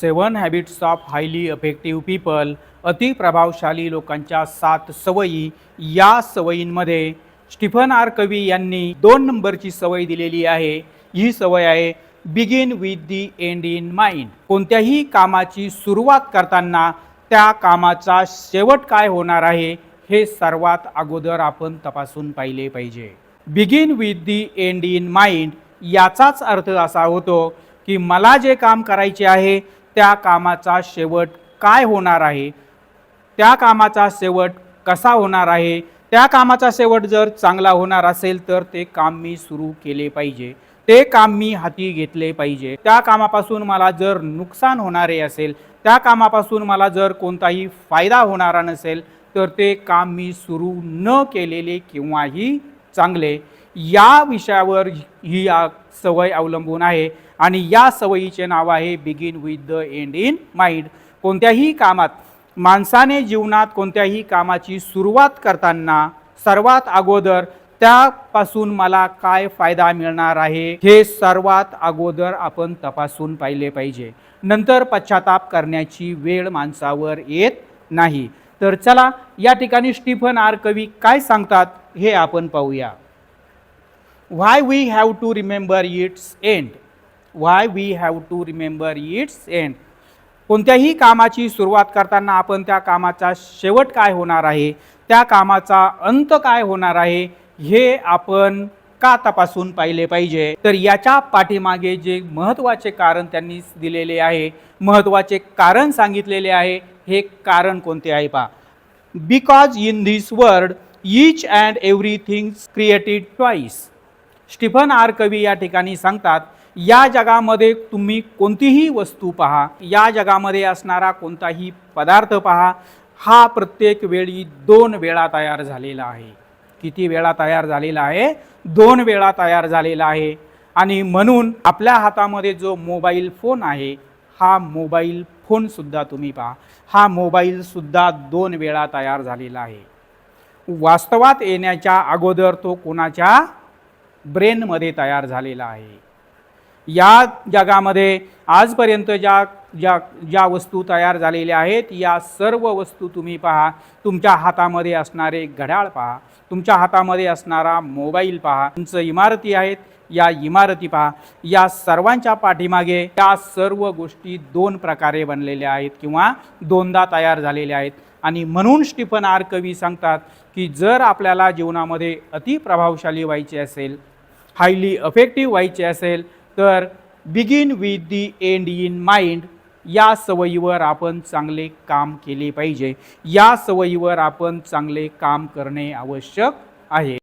Seven habits of highly effective people अति प्रभावशाली लोकांच्या सात सवयी या सवयींमध्ये स्टीफन आर कवी यांनी दोन नंबरची सवय दिलेली आहे. ही सवय आहे begin with the end in mind. कोणत्याही कामाची सुरुवात करताना त्या कामाचा शेवट काय होणार आहे हे सर्वात अगोदर आपण तपासून पाहिले पाहिजे. Begin with the end in mind याचाच अर्थ असा होतो की मला जे काम करायचे आहे त्या कामाचा शेवट काय होणार आहे? त्या कामाचा शेवट कसा होणार आहे? त्या कामाचा शेवट जर चांगला होणार असेल तर ते काम मी सुरू केले पाहिजे. ते काम मी हाती घेतले पाहिजे. त्या कामापासून मला जर नुकसान होणारे असेल त्या कामापासून मला जर कोणताही फायदा होणारा नसेल तर ते काम मी सुरू न केलेले किंवाही चांगले. या विषयावर ही या सवय अवलंबून आहे. आणि या सवयीचे नाव आहे begin with the end in mind कोणत्याही कामात माणसाने जीवनात कोणत्याही कामाची सुरुवात करताना सर्वात अगोदर त्यापासून मला काय फायदा मिळणार आहे हे सर्वात अगोदर आपण तपासून पाहिले पाहिजे. नंतर पश्चाताप करण्याची वेळ माणसावर येत नाही. तर चला या ठिकाणी स्टीफन आर कवी काय सांगतात हे आपण पाहूया. Why we have to remember its end why we have to remember its end कोणत्याही कामाची सुरुवात करताना आपण त्या कामाचा शेवट काय होणार आहे? त्या कामाचा अंत काय होणार आहे? हे आपण का तपासून पाहिले पाहिजे? तर याच्या पाठीमागे जे महत्त्वाचे कारण त्यांनी दिलेले आहे महत्त्वाचे कारण सांगितलेले आहे हे कारण कोणते आहे पा because in this word each and everything created twice Stephen R Covey या ठिकाणी सांगतात या जगामध्ये तुम्ही कोणतीही वस्तू पहा या जगामध्ये असणारा कोणताही पदार्थ पहा हा प्रत्येक वेळी दोन वेळा तयार झालेला आहे. किती वेळा तयार झालेला आहे? दोन वेळा तयार झालेला आहे. आणि म्हणून आपल्या हातामध्ये जो मोबाईल फोन आहे हा मोबाईल फोनसुद्धा तुम्ही पहा. हा मोबाईलसुद्धा दोन वेळा तयार झालेला आहे. वास्तवात येण्याच्या अगोदर तो कोणाच्या? ब्रेनमध्ये तयार झालेला आहे. या जगामध्ये आजपर्यंत ज्या ज्या ज्या वस्तू तयार झालेल्या आहेत या सर्व वस्तू तुम्ही पहा. तुमच्या हातामध्ये असणारे घड्याळ पहा. तुमच्या हातामध्ये असणारा मोबाईल पहा. तुमचं इमारती आहेत या इमारती पहा. या सर्वांच्या पाठीमागे या सर्व गोष्टी दोन प्रकारे बनलेल्या आहेत किंवा दोनदा तयार झालेल्या आहेत. आणि म्हणून स्टीफन आर कवी सांगतात की जर आपल्याला जीवनामध्ये अतिप्रभावशाली व्हायचे असेल हायली अफेक्टिव्ह व्हायचे असेल तर begin with the end in mind या सवयीवर आपण चांगले काम केले पाहिजे. या सवयीवर आपण चांगले काम करणे आवश्यक आहे.